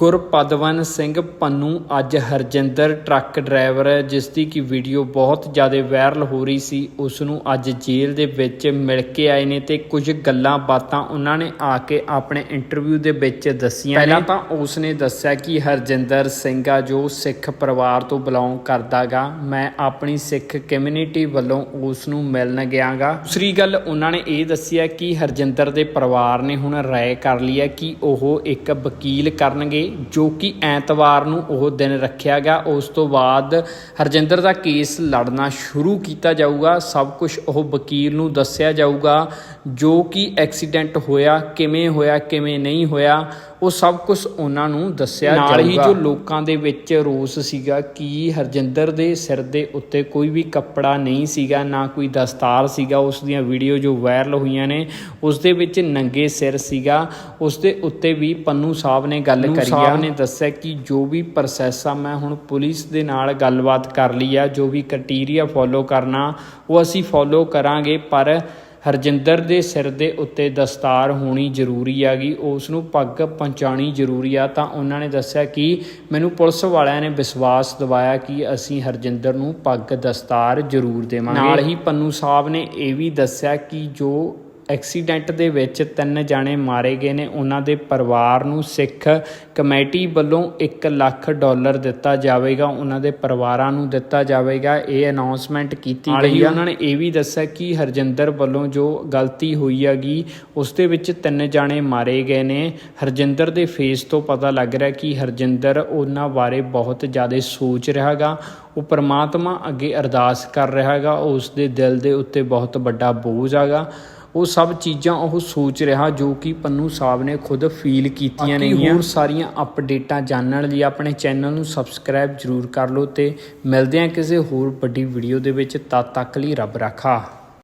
ਗੁਰਪਦਵਨ ਸਿੰਘ ਪੰਨੂ ਅੱਜ Harjinder truck driver ਜਿਸ ਦੀ ਕਿ ਵੀਡੀਓ ਬਹੁਤ ਜ਼ਿਆਦਾ ਵਾਇਰਲ ਹੋ ਰਹੀ ਸੀ। ਉਸ ਨੂੰ ਅੱਜ ਜੇਲ੍ਹ ਦੇ ਵਿੱਚ ਮਿਲ ਕੇ ਆਏ ਨੇ ਤੇ ਕੁਝ ਗੱਲਾਂ ਬਾਤਾਂ ਉਹਨਾਂ ਨੇ ਆ ਕੇ ਆਪਣੇ ਇੰਟਰਵਿਊ ਦੇ ਵਿੱਚ ਦੱਸੀਆਂ ਪਹਿਲਾਂ ਤਾਂ ਉਸ ਨੇ ਦੱਸਿਆ ਕਿ ਹਰਜਿੰਦਰ ਸਿੰਘ ਆ, ਜੋ ਸਿੱਖ ਪਰਿਵਾਰ ਤੋਂ ਬਿਲੋਂਗ ਕਰਦਾਗਾ, ਮੈਂ ਆਪਣੀ ਸਿੱਖ ਕਮਿਊਨਿਟੀ ਵੱਲੋਂ ਉਸ ਨੂੰ ਮਿਲਣ ਗਿਆਗਾ। ਦੂਸਰੀ ਗੱਲ, ਉਹਨਾਂ ਨੇ ਇਹ ਦੱਸਿਆ ਕਿ ਹਰਜਿੰਦਰ ਦੇ ਪਰਿਵਾਰ ਨੇ ਹੁਣ ਰਾਏ ਕਰ ਲਈ ਹੈ ਕਿ ਉਹ ਇੱਕ ਵਕੀਲ ਕਰਨਗੇ। ਜੋ ਕਿ ਐਤਵਾਰ ਨੂੰ ਉਹ ਦਿਨ ਰੱਖਿਆ ਗਿਆ। ਉਸ ਤੋਂ ਬਾਅਦ ਹਰਜਿੰਦਰ ਦਾ ਕੇਸ ਲੜਨਾ ਸ਼ੁਰੂ ਕੀਤਾ ਜਾਊਗਾ। ਸਭ ਕੁਝ ਉਹ ਵਕੀਲ ਨੂੰ ਦੱਸਿਆ ਜਾਊਗਾ ਜੋ ਕਿ ਐਕਸੀਡੈਂਟ ਹੋਇਆ ਕਿਵੇਂ ਹੋਇਆ ਕਿਵੇਂ ਨਹੀਂ ਹੋਇਆ ਉਹ ਸਭ ਕੁਝ ਉਹਨਾਂ ਨੂੰ ਦੱਸਿਆ ਜਾਊਗਾ ਨਾਲ ਹੀ ਜੋ ਲੋਕਾਂ ਦੇ ਵਿੱਚ ਰੋਸ ਸੀਗਾ ਕਿ ਹਰਜਿੰਦਰ ਦੇ ਸਿਰ ਦੇ ਉੱਤੇ ਕੋਈ ਵੀ ਕੱਪੜਾ ਨਹੀਂ ਸੀਗਾ ਨਾ ਕੋਈ ਦਸਤਾਰ ਸੀਗਾ ਉਸ ਦੀਆਂ ਵੀਡੀਓ ਜੋ ਵਾਇਰਲ ਹੋਈਆਂ ਨੇ ਉਸ ਦੇ ਵਿੱਚ ਨੰਗੇ ਸਿਰ ਸੀਗਾ। ਉਸ ਦੇ ਉੱਤੇ ਵੀ ਪੰਨੂ ਸਾਹਿਬ ਨੇ ਗੱਲ ਕਰੀ। ਆ ਨੇ ਦੱਸਿਆ ਕਿ ਜੋ ਵੀ ਪ੍ਰੋਸੈਸ ਆ ਮੈਂ ਹੁਣ ਪੁਲਿਸ ਦੇ ਨਾਲ ਗੱਲਬਾਤ ਕਰ ਲਈ ਆ ਜੋ ਵੀ ਕ੍ਰਾਈਟੇਰੀਆ ਫੋਲੋ ਕਰਨਾ ਉਹ ਅਸੀਂ ਫੋਲੋ ਕਰਾਂਗੇ ਪਰ ਹਰਜਿੰਦਰ ਦੇ ਸਿਰ ਦੇ ਉੱਤੇ ਦਸਤਾਰ ਹੋਣੀ ਜ਼ਰੂਰੀ ਹੈਗੀ ਉਸ ਨੂੰ ਪੱਗ ਪਹੁੰਚਾਣੀ ਜ਼ਰੂਰੀ ਆ। ਤਾਂ ਉਹਨਾਂ ਨੇ ਦੱਸਿਆ ਕਿ ਮੈਨੂੰ ਪੁਲਿਸ ਵਾਲਿਆਂ ਨੇ ਵਿਸ਼ਵਾਸ ਦਿਵਾਇਆ ਕਿ ਅਸੀਂ ਹਰਜਿੰਦਰ ਨੂੰ ਪੱਗ ਦਸਤਾਰ ਜ਼ਰੂਰ ਦੇਵਾਂਗੇ। ਨਾਲ ਹੀ ਪੰਨੂ ਸਾਹਿਬ ਨੇ ਇਹ ਵੀ ਦੱਸਿਆ ਕਿ ਜੋ ਐਕਸੀਡੈਂਟ ਦੇ ਵਿੱਚ ਤਿੰਨ ਜਾਣੇ ਮਾਰੇ ਗਏ ਨੇ। ਉਹਨਾਂ ਦੇ ਪਰਿਵਾਰ ਨੂੰ ਸਿੱਖ ਕਮੇਟੀ ਵੱਲੋਂ 1 ਲੱਖ ਡਾਲਰ ਦਿੱਤਾ ਜਾਵੇਗਾ। ਉਹਨਾਂ ਦੇ ਪਰਿਵਾਰਾਂ ਨੂੰ ਦਿੱਤਾ ਜਾਵੇਗਾ। ਇਹ ਅਨਾਉਂਸਮੈਂਟ ਕੀਤੀ ਗਈ ਹੈ ਉਹਨਾਂ ਨੇ ਇਹ ਵੀ ਦੱਸਿਆ ਕਿ ਹਰਜਿੰਦਰ ਵੱਲੋਂ ਜੋ ਗਲਤੀ ਹੋਈ ਹੈਗੀ ਉਸ ਦੇ ਵਿੱਚ ਤਿੰਨ ਜਾਣੇ ਮਾਰੇ ਗਏ ਨੇ। ਹਰਜਿੰਦਰ ਦੇ ਫੇਸ ਤੋਂ ਪਤਾ ਲੱਗ ਰਿਹਾ ਕਿ ਹਰਜਿੰਦਰ ਉਹਨਾਂ ਬਾਰੇ ਬਹੁਤ ਜ਼ਿਆਦਾ ਸੋਚ ਰਿਹਾਗਾ ਉਹ ਪ੍ਰਮਾਤਮਾ ਅੱਗੇ ਅਰਦਾਸ ਕਰ ਰਿਹਾ ਹੈਗਾ। ਉਸ ਦੇ ਦਿਲ ਦੇ ਉੱਤੇ ਬਹੁਤ ਵੱਡਾ ਬੋਝ ਹੈਗਾ। ਉਹ ਸਭ ਚੀਜ਼ਾਂ ਉਹ ਸੋਚ ਰਿਹਾ ਜੋ ਕਿ ਪੰਨੂ ਸਾਹਿਬ ਨੇ ਖੁਦ ਫੀਲ ਕੀਤੀਆਂ ਨੇਗੀਆਂ। ਹੋਰ ਸਾਰੀਆਂ ਅਪਡੇਟਾਂ ਜਾਣਨ ਲਈ ਆਪਣੇ ਚੈਨਲ ਨੂੰ ਸਬਸਕ੍ਰਾਈਬ ਜਰੂਰ ਕਰ ਲਓ ਤੇ ਮਿਲਦੇ ਹਾਂ ਕਿਸੇ ਹੋਰ ਵੱਡੀ ਵੀਡੀਓ ਦੇ ਵਿੱਚ। ਤਦ ਤੱਕ ਲਈ ਰੱਬ ਰਾਖਾ।